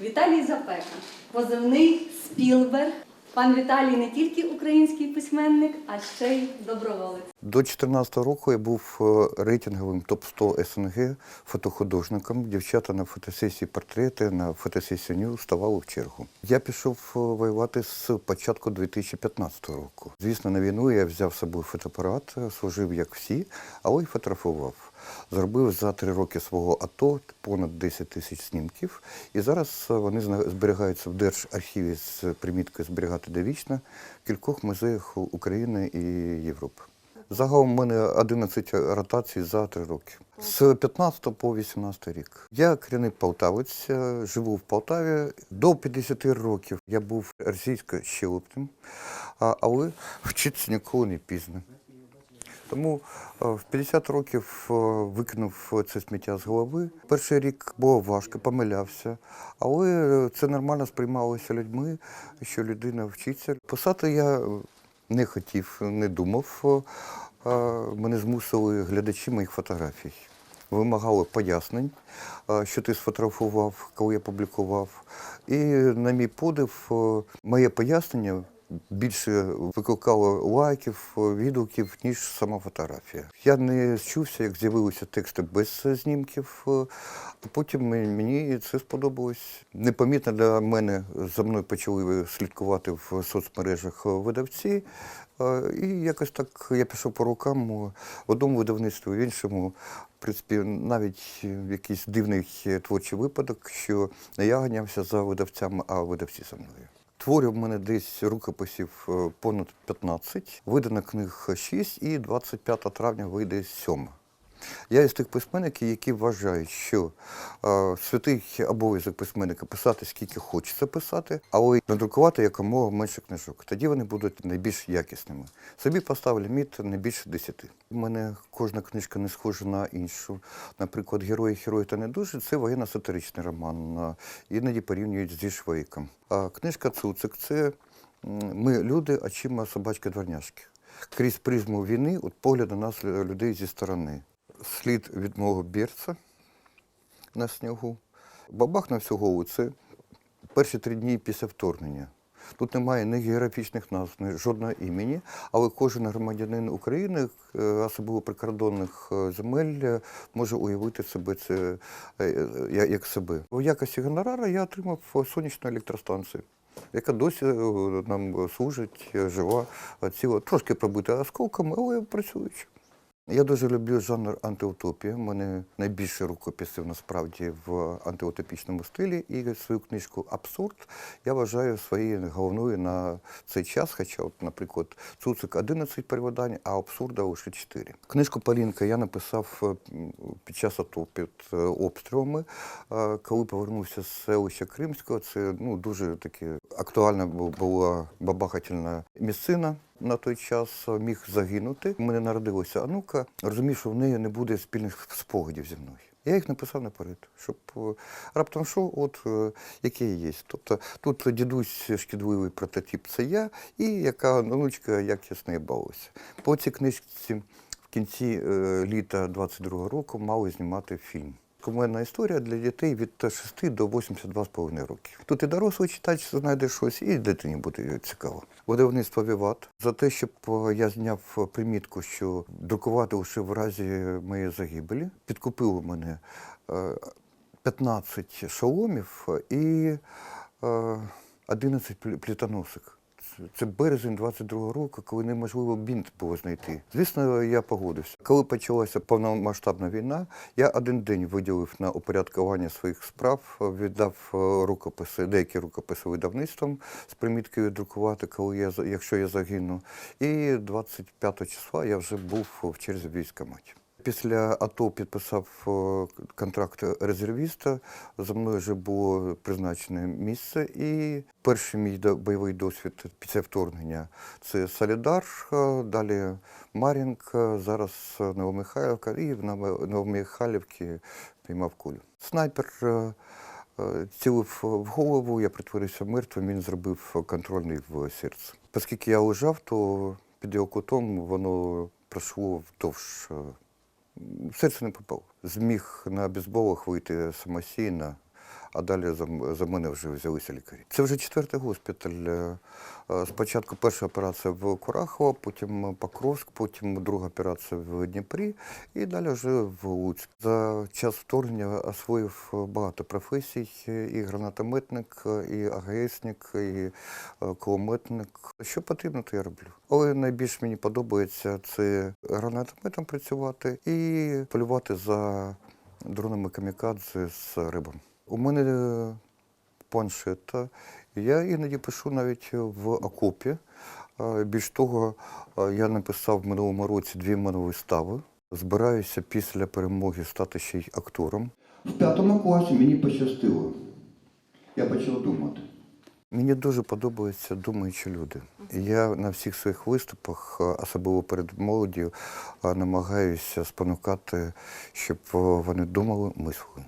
Віталій Запека, позивний Спілберг. Пан Віталій не тільки український письменник, а ще й доброволець. До 2014 року я був е, рейтинговим топ-100 СНГ фотохудожником. Дівчата на фотосесії портрети, на фотосесії ню ставали в чергу. Я пішов е, воювати з початку 2015 року. Звісно, на війну я взяв з собою фотоапарат, е, служив як всі, але й фотографував. Зробив за три роки свого АТО понад 10 тисяч снімків. І зараз вони зберігаються в Держархіві з приміткою зберігати довічно в кількох музеях України і Європи. Загалом у мене 11 ротацій за три роки. З 15 по 18 рік. Я корінний полтавець, живу в Полтаві. До 50 років я був російсько щелепним, але вчитися ніколи не пізно. Тому в 50 років викинув це сміття з голови. Перший рік було важко, помилявся, але це нормально сприймалося людьми, що людина вчиться. Писати я не хотів, не думав. Е, Мене змусили глядачі моїх фотографій. Вимагали пояснень, е, що ти сфотографував, коли я публікував. І на мій подив, е, моє пояснення більше викликало лайків, е, відгуків, ніж сама фотографія. Я не зчувся, як з'явилися тексти без знімків. е, а Потім мені це сподобалось. Непомітно для мене за мною почали слідкувати в соцмережах видавці. Е, І якось так я пішов по рукам в одному видавництві, в іншому. В принципі, навіть якийсь дивний творчий випадок, що не я ганявся за видавцями, а видавці за мною. Творів в мене десь рукописів е, понад 15, видано книг 6 і 25 травня вийде 7. Я із тих письменників, які вважають, що е, святий обов'язок письменника писати скільки хочеться писати, але й надрукувати якомога менше книжок. Тоді вони будуть найбільш якісними. Собі поставив ліміт не більше 10. У мене кожна книжка не схожа на іншу. Наприклад, Герої, герої та не дуже це воєнно-сатиричний роман. Іноді порівнюють зі Швейком. А книжка Цуцик це ми люди, очима собачки дворняшки. Крізь призму війни, от погляд на нас людей зі сторони. Слід від мого бірця на снігу. Бабах всю голову це перші три дні після вторгнення. Тут немає ні географічних назв, ні жодного імені, але кожен громадянин України, е, особливо прикордонних е, земель, е, може уявити себе це як себе. У якості гонорара я отримав сонячну електростанцію, яка досі нам служить, жива, ціла, трошки пробита осколками, але працююча. Я дуже люблю жанр антиутопія. У мене найбільше рукописів насправді в антиутопічному стилі. І свою книжку Абсурд я вважаю своєю головною на цей час. Хоча, от, наприклад, Цуцик 11 перевидань, а абсурда лише 4. Книжку Полінка я написав е, під час АТО під е, обстрілами. Е, Коли повернувся з селища Кримського, це ну, дуже таке актуальна була бабахательна місцина на той час міг загинути. У мене народилася онука, розумів, що в неї не буде спільних спогадів зі мною. Я їх написав наперед, щоб е, раптом що, от е, яке є. Тобто тут дідусь шкідливий прототип це я, і яка онучка, як я з нею бавився. По цій книжці в кінці е, літа 22-го року мали знімати фільм. Кумедна історія для дітей від 6 до 82,5 років. Тут і дорослий читач знайде щось, і дитині буде цікаво. Видавництво Віват за те, щоб е, я зняв примітку, що друкувати лише в разі моєї загибелі, підкупило мене е, 15 шоломів і е, 11 плі- плітоносок. Це- березень 22-го року, коли неможливо бінт було знайти. Звісно, я погодився. Коли почалася повномасштабна війна, я один день виділив на упорядкування своїх справ, віддав е, рукописи, деякі рукописи видавництвам з приміткою друкувати, коли я якщо я загину. І 25 числа я вже був в черзі військкоматі. Після АТО підписав е, контракт резервіста. За мною вже було призначене місце. І перший мій бойовий досвід після вторгнення це Солідар, далі Мар'їнка, зараз Новомихайлівка і в Новомихайлівці піймав кулю. Снайпер е, е, цілив в голову, я притворився мертвим, він зробив контрольний в серце. Оскільки я лежав, то під його кутом воно пройшло вдовж. Е, це не попав. Зміг на бейсболах вийти самостійно, а далі за, мене вже взялися лікарі. Це вже четвертий госпіталь. Е, е, Спочатку перша операція в Курахово, потім Покровськ, потім друга операція в Дніпрі і далі вже в Луцьк. За час вторгнення освоїв багато професій: і гранатометник, і АГСник, і е, кулеметник. Що потрібно, то я роблю. Але найбільш мені подобається це гранатометом працювати і полювати за дронами камікадзе з рибом. У мене е, планшет. Я іноді пишу навіть в окопі. Більш того, е, я написав в минулому році дві моновистави. Збираюся після перемоги стати ще й актором. В п'ятому класі мені пощастило. Я почав думати. Мені дуже подобаються думаючі люди. Я на всіх своїх виступах, е, особливо перед молоддю, намагаюся спонукати, щоб вони думали, мислили.